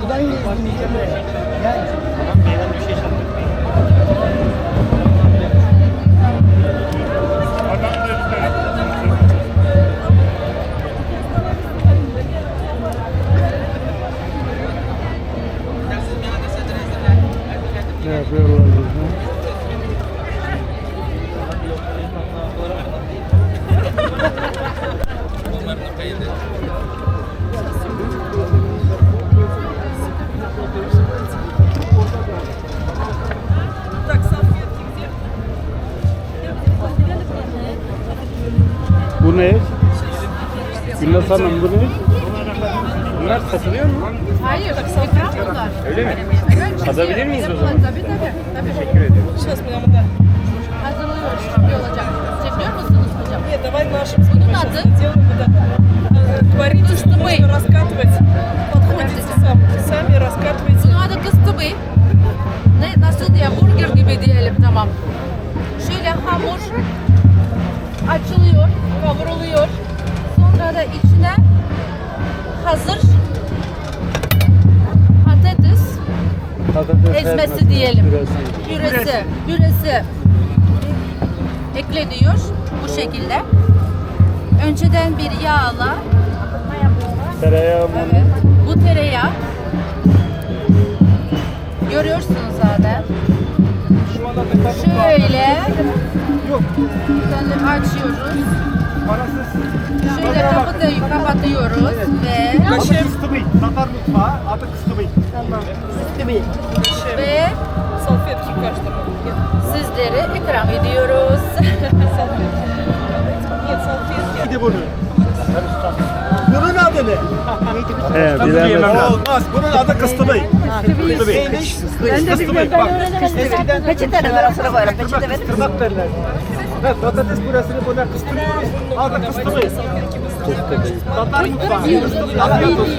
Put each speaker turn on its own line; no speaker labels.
Buradan gezdiniz ya böyle. Gel.
Ne yapıyorlar burada? Bu ne? Gülnaz Hanım bu ne?
Bunlar satılıyor mu?
Hayır, ikram bunlar.
Öyle mi? Tadabilir miyiz o zaman?
Tabii tabii. tabii.
Teşekkür ediyorum.
Hazırlıyoruz. Şimdi olacak. Çekiyor musunuz hocam?
Нет, давай нашим
Bunun adı
сделаем вот это. Э, Творите,
Просто мы.
нужно раскатывать. Подходите сам, сами раскатывайте.
bunun adı kıstıbı. Ne, nasıl diye burger gibi diyelim tamam. İçine hazır patates
Patates
ezmesi diyelim.
Püresi.
Püresi, püresi ekleniyor bu şekilde. Önceden bir yağla
Tereyağı mı?
Evet. Bu tereyağı. Görüyorsunuz zaten. Şöyle Şöyle açıyoruz. Şöyle kapatı- kapatıyoruz ve
Kıstıbıy. Tatar mutfağı adı Kıstıbıy.
ve
Салфетки каждому. Нет,
sizlere ikram ediyoruz.
Нет, салфетки.
Neydi bunu? Bunun adı ne?
He, bilemedim.
Olmaz. Bunun adı Kıstıbıy. Kıstıbıy. Ben de bilmiyorum. Bak. Eskiden peçete var arasına koyarım. Peçete ver. Tırnak derler. Evet, patates püresini buna kıstırıyoruz. Adı Kıstıbıy. Tatar mutfağı. Kıstıbıy. Afiyet olsun.